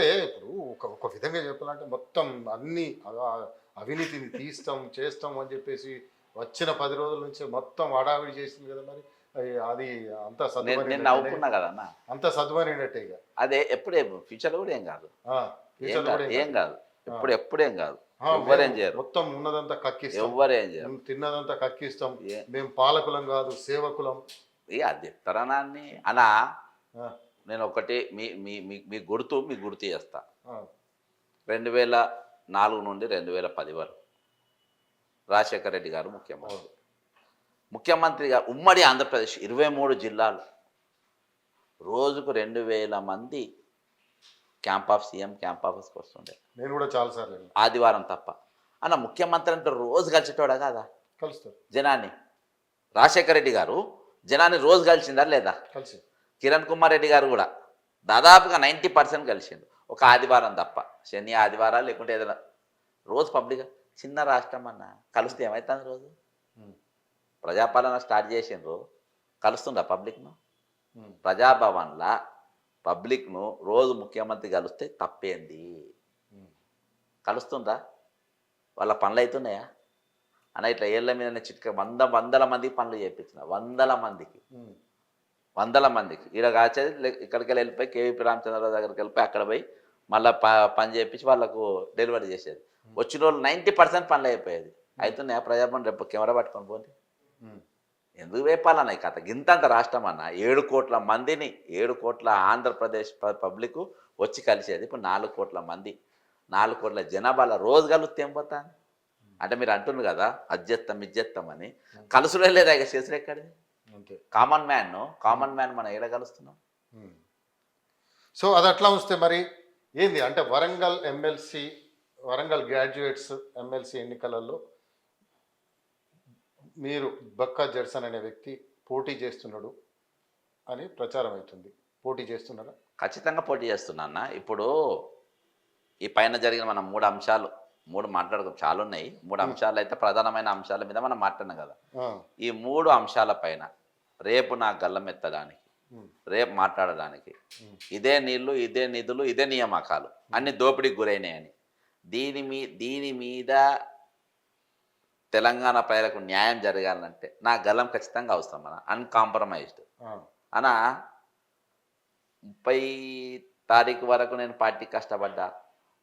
అంటే ఇప్పుడు ఒక ఒక విధంగా చెప్పాలంటే మొత్తం అన్ని అవ- అవినీతిని తీస్తాం చేస్తాం అని చెప్పేసి వచ్చిన పది రోజుల నుంచి మొత్తం హడావిడి చేసింది కదా మరి. అది- అంత నేను నవ్వుకున్నా కదన్న అంత సద్దుమణినట్టే ఇక అదే ఎప్పుడే ఫ్యూచర్లో కూడా ఏం కాదు. ఏం కాదు కాదు. ఎప్పుడు కాదు. మేము చేయరు. మొత్తం ఉన్నదంతా కక్కిస్తాం. ఎవ్వరేం చేయరు. తిన్నదంతా కక్కిస్తాం. మేము పాలకులం కాదు సేవకులం. అది తరణాన్ని అనా? నేను ఒకటి మీ మీ మీ- గుర్తు మీ గుర్తు చేస్తా. రెండు వేల నాలుగు నుండి రెండు వేల పది వరకు రాజశేఖర రెడ్డి గారు ముఖ్యమంత్రి. ముఖ్యమంత్రిగా ఉమ్మడి ఆంధ్రప్రదేశ్ ఇరవై మూడు జిల్లాలు. రోజుకు రెండు వేల మంది క్యాంప్ ఆఫ్ సీఎం క్యాంప్ ఆఫీస్కి వస్తుండే. నేను కూడా చాలా సార్లు వెళ్ళాను. ఆదివారం తప్ప. అన్న ముఖ్యమంత్రి అంటే రోజు కలిసేటోడా కాదా? కలుస్తారు. జనాన్ని. రాజశేఖర రెడ్డి గారు జనాన్ని రోజు కలిసిందా లేదా? కలిసి కిరణ్ కుమార్ రెడ్డి గారు కూడా దాదాపుగా నైంటీ పర్సెంట్ కలిసిండు. ఒక ఆదివారం తప్ప. శని ఆదివారాలు లేకుంటే ఏదైనా రోజు పబ్లిక్ చిన్న రాష్ట్రం అన్న కలిస్తే ఏమవుతుంది రోజు? ప్రజాపాలన స్టార్ట్ చేసిండ్రు. కలుస్తుందా పబ్లిక్ను? ప్రజాభవన్లా పబ్లిక్ను రోజు ముఖ్యమంత్రి కలిస్తే తప్పేంది. కలుస్తుందా? వాళ్ళ పనులు అవుతున్నాయా అన్న ఇట్లా ఏళ్ళ మీద చిట్క. వంద వందల మందికి పనులు చేయించిన వందల మందికి. వందల మందికి ఈడ కాచేది ఇక్కడికి వెళ్ళి వెళ్ళిపోయి కేవీపీ రామచంద్రరావు దగ్గరికి వెళ్ళిపోయి అక్కడ పోయి మళ్ళీ ప పని చేయించి వాళ్ళకు డెలివరీ చేసేది. వచ్చిన వాళ్ళు నైంటీ పర్సెంట్ పనులు అయిపోయేది. అవుతున్నాయా ప్రజాభవన్ రేపు కెమెరా పట్టుకొని పోండి. ఎందుకు వేపాలన్న ఈ కథ? గింతంత రాష్ట్రం అన్న. ఏడు కోట్ల మందిని ఏడు కోట్ల ఆంధ్రప్రదేశ్ పబ్లిక్ వచ్చి కలిసేది. ఇప్పుడు నాలుగు కోట్ల మంది నాలుగు కోట్ల జనాభాలో రోజు కలిస్తే ఏం పోతా అంటే మీరు అంటున్నారు కదా అజ్జెత్తం ఇజ్జెత్తం అని. కలుసుడే లేదా ఇక చేసుడు ఎక్కడిది? అంతే కామన్ మ్యాన్ కామన్ మ్యాన్ మనం ఏడ కలుస్తున్నాం. సో అది అట్లా వస్తే మరి ఏంది? అంటే Warangal MLC Warangal graduates MLC ఎన్నికలలో మీరు బక్కా జడ్సన్ అనే వ్యక్తి పోటీ చేస్తున్నాడు అని ప్రచారం అవుతుంది. పోటీ చేస్తున్నారా? ఖచ్చితంగా పోటీ చేస్తున్నా ఇప్పుడు ఈ పైన జరిగిన మన మూడు అంశాలు మూడు మాట్లాడుకో చాలా ఉన్నాయి మూడు అంశాలు అయితే ప్రధానమైన అంశాల మీద మనం మాట్లాడినాం కదా. ఈ మూడు అంశాల పైన రేపు నా గల్లం ఎత్తడానికి ఉమ్, రేపు మాట్లాడడానికి. ఇదే నీళ్ళు ఇదే నిధులు ఇదే నియామకాలు. అన్ని దోపిడీకి గురైనాయని దీని మీ దీని మీద తెలంగాణ ప్రజలకు న్యాయం జరగాలంటే నా గల్లం ఖచ్చితంగా అవసరం అన్న. అన్కాంప్రమైజ్డ్ ఆ, అన్న ముప్పై తారీఖు వరకు నేను పార్టీ కష్టపడ్డా.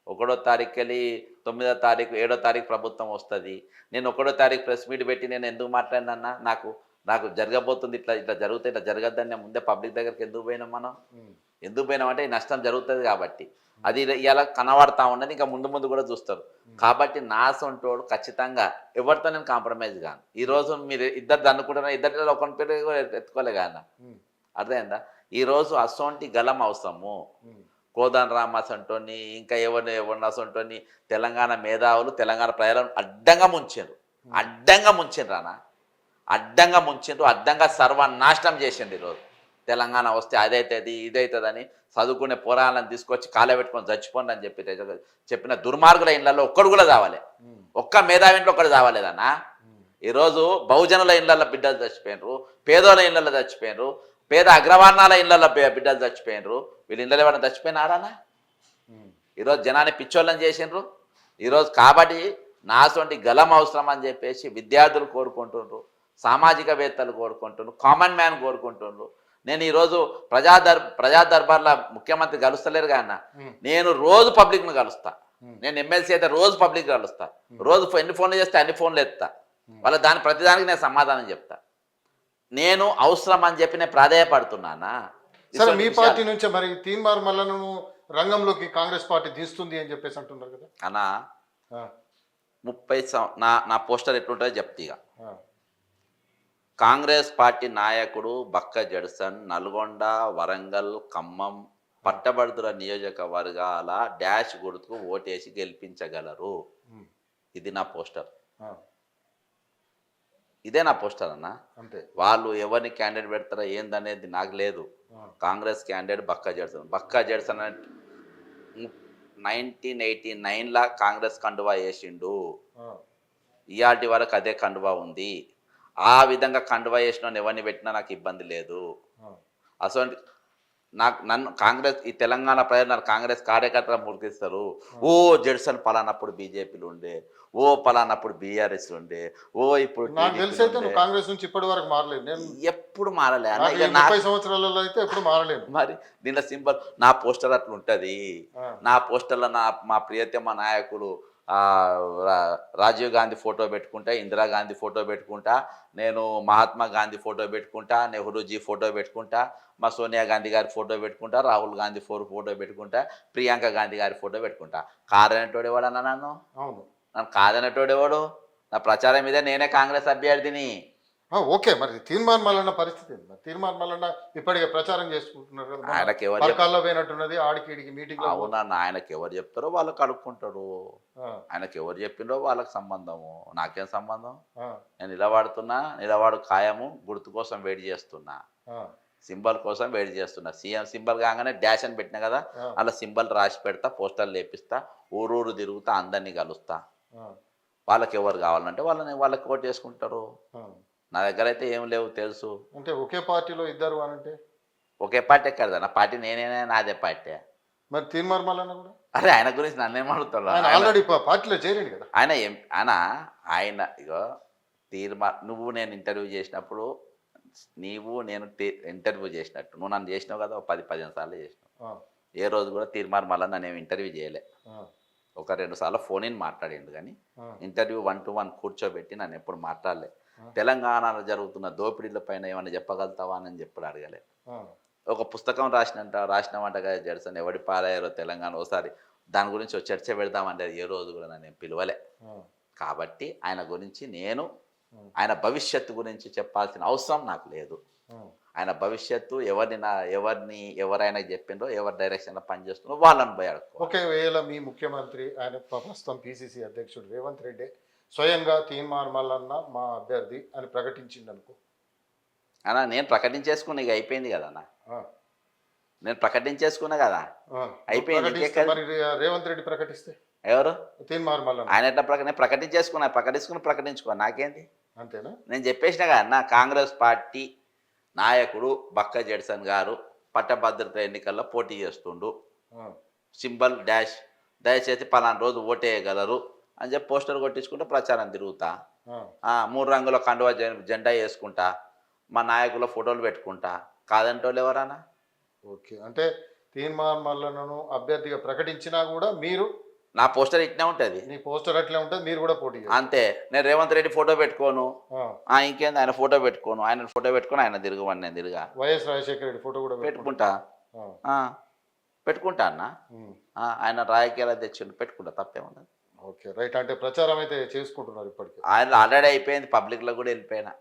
ఒకటో తారీఖు వెళ్ళి తొమ్మిదో తారీఖు ఏడో తారీఖు ప్రభుత్వం వస్తుంది. నేను ఒకటో తారీఖు ప్రెస్ మీట్ పెట్టి నేను ఎందుకు మాట్లాడినా నాకు నాకు జరగబోతుంది ఇట్లా ఇట్లా జరుగుతుంది ఇట్లా జరగద్దని నేను ముందే పబ్లిక్ దగ్గరికి ఎందుకు పోయినాం మనం? ఎందుకు పోయినామంటే ఈ నష్టం జరుగుతుంది కాబట్టి. అది ఇలా కనబడతా ఉన్నది ఇంకా ముందు ముందు కూడా చూస్తారు. కాబట్టి నా సొంటోడు ఖచ్చితంగా ఎవరితో నేను కాంప్రమైజ్ కాను. ఈ రోజు మీరు ఇద్దరు అనుకుంటున్నా ఇద్దరిలో ఒకరి పేరు కూడా ఎత్తుకోలే కానీ అర్థమైందా? ఈ రోజు అసొంటి గలం అవసరము. కోదాన్ రామాస్ అంటోని ఇంకా ఎవరిని ఎవరిని అసొంటోని తెలంగాణ మేధావులు తెలంగాణ ప్రజలను అడ్డంగా ముంచారు. అడ్డంగా ముంచిండ్రు అన్న అడ్డంగా ముంచిండ్రు అడ్డంగా సర్వనాశనం చేసిండు ఈరోజు. తెలంగాణ వస్తే అదైతుంది ఇదైతుందని చదువుకునే పోరాలను తీసుకొచ్చి కాలే పెట్టుకొని చచ్చిపోండి అని చెప్పి చెప్పిన దుర్మార్గుల ఇళ్ళలో ఒక్కడు కూడా చావలే. ఒక్క మేధావి ఇంట్లో ఒక్కడు చావలేదన్నా. ఉమ్, ఈరోజు బహుజనుల ఇళ్ళలో బిడ్డలు చచ్చిపోయినరు పేదోళ్ళ ఇళ్ళలో చచ్చిపోయినరు పేద అగ్రవర్ణాల ఇళ్ళలో బిడ్డలు చచ్చిపోయినరు. వీళ్ళ ఇళ్ళలో ఎవరైనా చచ్చిపోయినారానా ఈరోజు జనాన్ని పిచ్చోళ్ళని చేసిండ్రు. ఈరోజు కాబట్టి నాసొంటి గలం అవసరం అని చెప్పేసి విద్యార్థులు కోరుకుంటుండ్రు. సామాజికవేత్తలు కోరుకుంటుండ్రు కామన్ మ్యాన్ కోరుకుంటుండ్రు. నేను ఈరోజు ప్రజా దర్ ప్రజా దర్బార్ల ముఖ్యమంత్రి కలుస్తలేరు అన్న. ఉమ్, నేను రోజు పబ్లిక్ను కలుస్తా. నేను ఎమ్మెల్సీ అయితే రోజు పబ్లిక్ కలుస్తా. రోజు ఎన్ని ఫోన్లు చేస్తే అన్ని ఫోన్లు ఎత్తా. వాళ్ళ దాని ప్రతిదానికి నేను సమాధానం చెప్తా. నేను అవసరం అని చెప్పి నేను ప్రాధాయపడుతున్నానా సరే మీ పార్టీ నుంచే మరి తీన్మార్ మల్లను రంగంలోకి కాంగ్రెస్ పార్టీ తీస్తుంది అని చెప్పేసి అంటున్నారు కదా. అన్నా ముప్పై నా నా పోస్టర్ ఎట్లుంటుందో చెప్తా కాంగ్రెస్ పార్టీ నాయకుడు బక్క జడ్సన్ నల్గొండ వరంగల్ ఖమ్మం పట్టభద్రుల నియోజకవర్గాల డాష్ గుర్తుకు ఓటేసి గెలిపించగలరు. ఇది నా పోస్టర్. ఇదే నా పోస్టర్ అన్న. అంతే. వాళ్ళు ఎవరిని క్యాండిడేట్ పెడతారో ఏందనేది నాకు లేదు. Congress candidate Bakka Judson. Bakka Judson nineteen eighty నైన్లా Congress కండువా వేసిండు. ఇయాటి వరకు అదే కండువా ఉంది. ఆ విధంగా కండువా వేసిన ఎవరిని పెట్టినా నాకు ఇబ్బంది లేదు. అసలు నాకు నన్ను కాంగ్రెస్ ఈ తెలంగాణ ప్రజలు నన్ను కాంగ్రెస్ కార్యకర్తగా మురికిస్తారు. ఓ జడ్సన్ పలానప్పుడు బీజేపీలు ఉండే ఓ పలానప్పుడు బీఆర్ఎస్ ఉండే ఓ ఇప్పుడు నాకు కాంగ్రెస్ నుంచి ఇప్పటి వరకు మారలేదు. నేను ఎప్పుడు మారలే. నాకు సంవత్సరాలలో అయితే ఎప్పుడు మారలేను మరి దీనిలో సింబల్ నా పోస్టర్ అట్లా ఉంటుంది నా పోస్టర్లో నా మా ప్రియతమ నాయకుడు రా- రాజీవ్ గాంధీ ఫోటో పెట్టుకుంటా ఇందిరాగాంధీ ఫోటో పెట్టుకుంటా నేను మహాత్మా గాంధీ ఫోటో పెట్టుకుంటా నెహ్రూజీ ఫోటో పెట్టుకుంటా మా సోనియా గాంధీ గారి ఫోటో పెట్టుకుంటా రాహుల్ గాంధీ ఫోర్ ఫోటో పెట్టుకుంటా ప్రియాంక గాంధీ గారి ఫోటో పెట్టుకుంటా. కాదనేటోడు ఎవడన్నా నన్ను? అవును. నన్ను కాదనేటోడు ఎవడు? నా ప్రచారం మీద నేనే కాంగ్రెస్ అభ్యర్థిని. ఓకే మరి తీర్మాన్ మల్లన్న పరిస్థితి మరి తీర్మాన్ మల్లన్న ఇప్పటికే ప్రచారం చేసుకుంటున్నారు కదా ఆయనకి ఎవరు పరకాల్లో పోయినట్టున్నది ఆడికి ఈడికి మీటింగ్ అవునన్న ఆయనకి ఎవరు చెప్తారో వాళ్ళు కడుక్కుంటాడు ఆయనకి ఎవరు చెప్పిండో వాళ్ళకి సంబంధము. నాకేం సంబంధం? నేను నిలబడుతున్నా నిలబడు ఖాయము గుర్తు కోసం వెయిట్ చేస్తున్నా. సింబల్ కోసం వెయిట్ చేస్తున్నా. సీఎం సింబల్ కాగానే డాష్ అని పెట్టినా కదా అలా సింబల్ రాసి పెడతా పోస్టర్లు లేపిస్తా ఊరూరు తిరుగుతా అందరినీ కలుస్తా. వాళ్ళకి ఎవరు కావాలంటే వాళ్ళని వాళ్ళకి ఓటు చేసుకుంటారు. నా దగ్గర అయితే ఏం లేవు తెలుసు. అంటే ఒకే పార్టీలో ఇద్దరు అని అంటే? ఒకే పార్టీ ఎక్కడ నా పార్టీ నేనేనే నాదే పార్టీ. మరి తీర్మాన్ మల్లన్న కూడా? అరే ఆయన గురించి నన్నేం ఆయన- ఆల్రెడీ పార్టీలో చేరిండు కదా. ఆయన ఏం ఆయన ఆయన ఇగో తీర్మా నువ్వు నేను ఇంటర్వ్యూ చేసినప్పుడు నీవు నేను ఇంటర్వ్యూ చేసినట్టు. నువ్వు నన్ను చేసినావు కదా పది పదిహేను సార్లు చేసినావు. ఏ రోజు కూడా తీర్మార్ మళ్ళీ నన్ను ఏమి ఇంటర్వ్యూ చేయలే. ఒక రెండు సార్లు ఫోన్ ఇన్ మాట్లాడిండు కానీ ఇంటర్వ్యూ వన్ టు వన్ కూర్చోబెట్టి నన్ను ఎప్పుడు మాట్లాడలే. తెలంగాణలో జరుగుతున్న దోపిడీల పైన ఏమైనా చెప్పగలుగుతావా అని ఎప్పుడు అడగలే. ఒక పుస్తకం రాసినంట రాసినామంట కదా జడ్సన్ ఎవడి పారాయారో తెలంగాణ ఒకసారి దాని గురించి ఒక చర్చ పెడదామంటే ఏ రోజు కూడా నన్ను ఏం పిలవలే. కాబట్టి ఆయన గురించి నేను. ఆయన భవిష్యత్తు గురించి చెప్పాల్సిన అవసరం నాకు లేదు. ఆయన భవిష్యత్తు ఎవరిని నా ఎవరిని ఎవరైనా చెప్పిండ్రో ఎవరి డైరెక్షన్లో పనిచేస్తున్నారో వాళ్ళని పోయి అడుక్కో. ఒకవేళ మీ ముఖ్యమంత్రి ఆయన ప్రస్తుతం పిసిసి అధ్యక్షుడు రేవంత్ రెడ్డి స్వయంగా తీర్మాన్ మల్లన్న మా అభ్యర్థి అని ప్రకటించింది అనుకో అన్న నేను ప్రకటించేసుకున్నా ఇక అయిపోయింది కదా అన్న. నేను ప్రకటించేసుకున్నా కదా. అయిపోయింది? మరి రే- రేవంత్ రెడ్డి ప్రకటిస్తే? ఎవరు? తీర్మాన్ మల్లన్న ఆయన ఎట్లా నేను ప్రకటించేసుకున్నా ప్రకటించుకుని ప్రకటించుకో. నాకేంటి అంతేనా? నేను చెప్పేసిన కదా అన్న కాంగ్రెస్ పార్టీ నాయకుడు బక్క జడ్సన్ గారు పట్టభద్రత ఎన్నికల్లో పోటీ చేస్తుండు. ఆ, సింబల్ డాష్ దయచేసి పలానా రోజు ఓటేయగలరు అని చెప్పి పోస్టర్ కొట్టించుకుంటూ ప్రచారం తిరుగుతా. మూడు రంగుల కండువా జెండా వేసుకుంటా. మా నాయకుల ఫోటోలు పెట్టుకుంటా. కాదంటోళ్ళు ఎవరన్నా? ఓకే. అంటే తీర్మాన్ మల్లన్నను అభ్యర్థిగా ప్రకటించినా కూడా మీరు నా పోస్టర్ ఇట్నే ఉంటుంది. నీ పోస్టర్ అట్లే ఉంటుంది మీరు కూడా పోటీ. అంతే. నేను రేవంత్ రెడ్డి ఫోటో పెట్టుకోను. ఇంకేంది? ఆయన ఫోటో పెట్టుకోను. ఆయన ఫోటో పెట్టుకొని ఆయన తిరగమని నేను తిరగా. వైఎస్ రాజశేఖర రెడ్డి ఫోటో కూడా పెట్టుకుంటా. పెట్టుకుంటా. అన్న. ఆయన రాజకీయాలు తెచ్చిండు పెట్టుకుంటా. తప్పేముంది ఓకే రైట్. అంటే ప్రచారం అయితే చేసుకుంటున్నారు ఇప్పటికే. ఆయన ఆల్రెడీ అయిపోయింది పబ్లిక్లో కూడా వెళ్ళిపోయినా.